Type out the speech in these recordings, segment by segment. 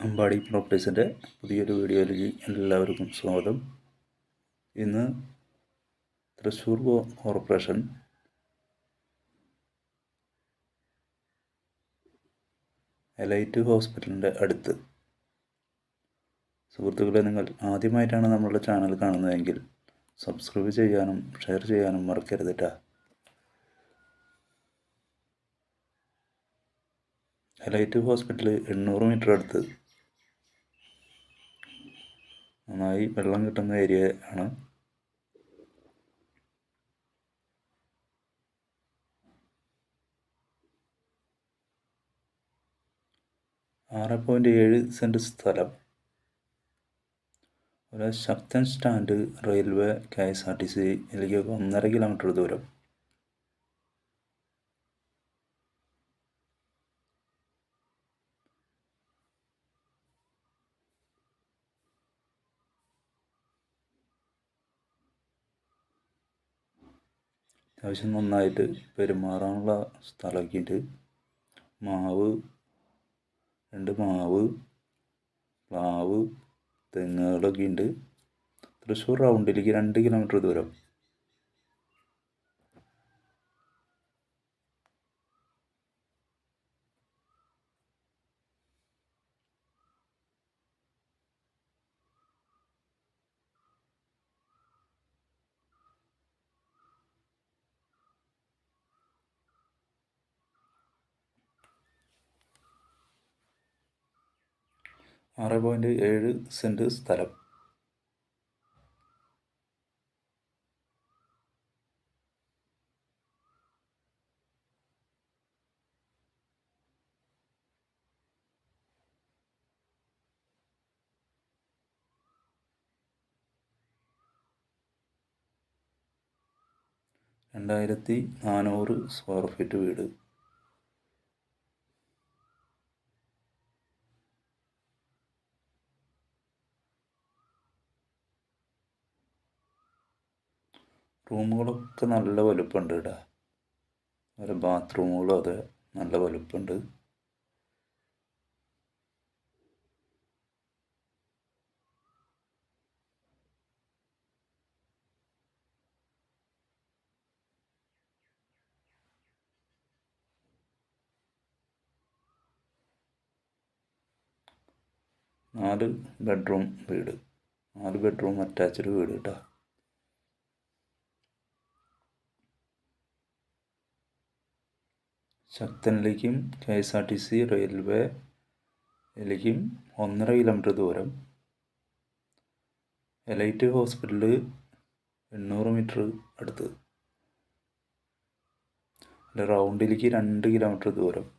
അമ്പാടി പ്രോപ്പർട്ടീസിന്റെ പുതിയൊരു വീഡിയോയിലേക്ക് എല്ലാവർക്കും സ്വാഗതം. ഇന്ന് തൃശ്ശൂർ കോർപ്പറേഷൻ എലൈറ്റ് ഹോസ്പിറ്റലിന്റെ അടുത്ത്. സുഹൃത്തുക്കളെ നിങ്ങൾ ആദ്യമായിട്ടാണ് നമ്മളുടെ ചാനൽ കാണുന്നതെങ്കിൽ സബ്സ്ക്രൈബ് ചെയ്യാനും ഷെയർ ചെയ്യാനും മറക്കരുത് എലൈറ്റ് ഹോസ്പിറ്റൽ എണ്ണൂറ് മീറ്റർ അടുത്ത് നന്നായി വെള്ളം കിട്ടുന്ന ഏരിയ ആണ്. ആറ് പോയിന്റ് ഏഴ് സെന്റ് സ്ഥലം. ഒരു Sakthan stand railway K S R T C ഇതിലേക്ക് ഒന്നര കിലോമീറ്റർ ദൂരം. അത്യാവശ്യം നന്നായിട്ട് പെരുമാറാനുള്ള സ്ഥലമാക്കിയിട്ട് മാവ് രണ്ട് മാവ് പ്ലാവ് തെങ്ങുകളൊക്കെ ഉണ്ട് തൃശ്ശൂർ റൗണ്ടിലേക്ക് രണ്ട് കിലോമീറ്റർ ദൂരം. ആറ് പോയിന്റ് ഏഴ് സെന്റ് സ്ഥലം. രണ്ടായിരത്തി നാനൂറ് സ്ക്വയർ ഫീറ്റ് വീട്. റൂമുകളൊക്കെ നല്ല വലുപ്പമുണ്ട് കേട്ടോ അതുപോലെ ബാത്റൂമുകളും അതെ നല്ല വലുപ്പമുണ്ട് നാല് ബെഡ്റൂം വീട്. നാല് ബെഡ്റൂം അറ്റാച്ച്ഡ് വീട് കേട്ടോ ശക്തനിലേക്കും K S R T C റെയിൽവേയിലേക്കും ഒന്നര കിലോമീറ്റർ ദൂരം. എലൈറ്റ് ഹോസ്പിറ്റൽ എണ്ണൂറ് മീറ്റർ അടുത്ത്. റൗണ്ടിലേക്ക് രണ്ട് കിലോമീറ്റർ ദൂരം.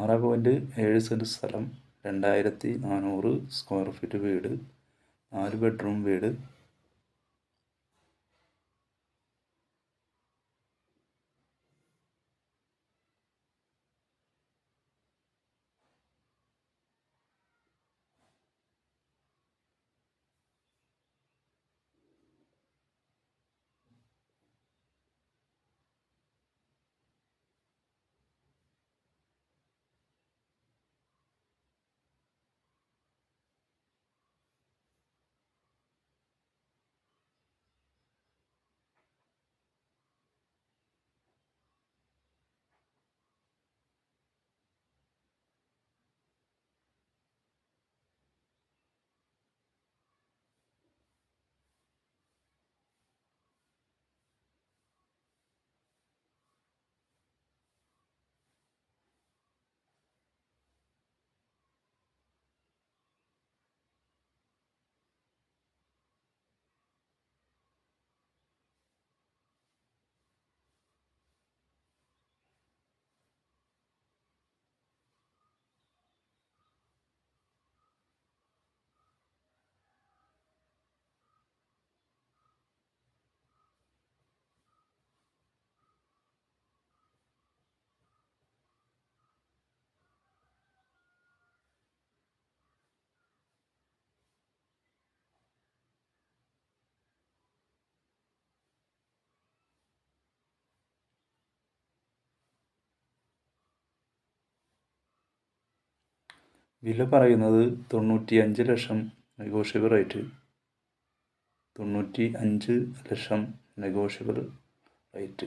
ആറ് പോയിന്റ് ഏഴ് സെന്റ് സ്ഥലം രണ്ടായിരത്തി നാനൂറ് സ്ക്വയർ ഫീറ്റ് വീട് നാല് ബെഡ്റൂം വീട് വില പറയുന്നത് തൊണ്ണൂറ്റി അഞ്ച് ലക്ഷം നെഗോഷ്യബിൾ റേറ്റ്. തൊണ്ണൂറ്റി അഞ്ച് ലക്ഷം നെഗോഷ്യബിൾ റേറ്റ്.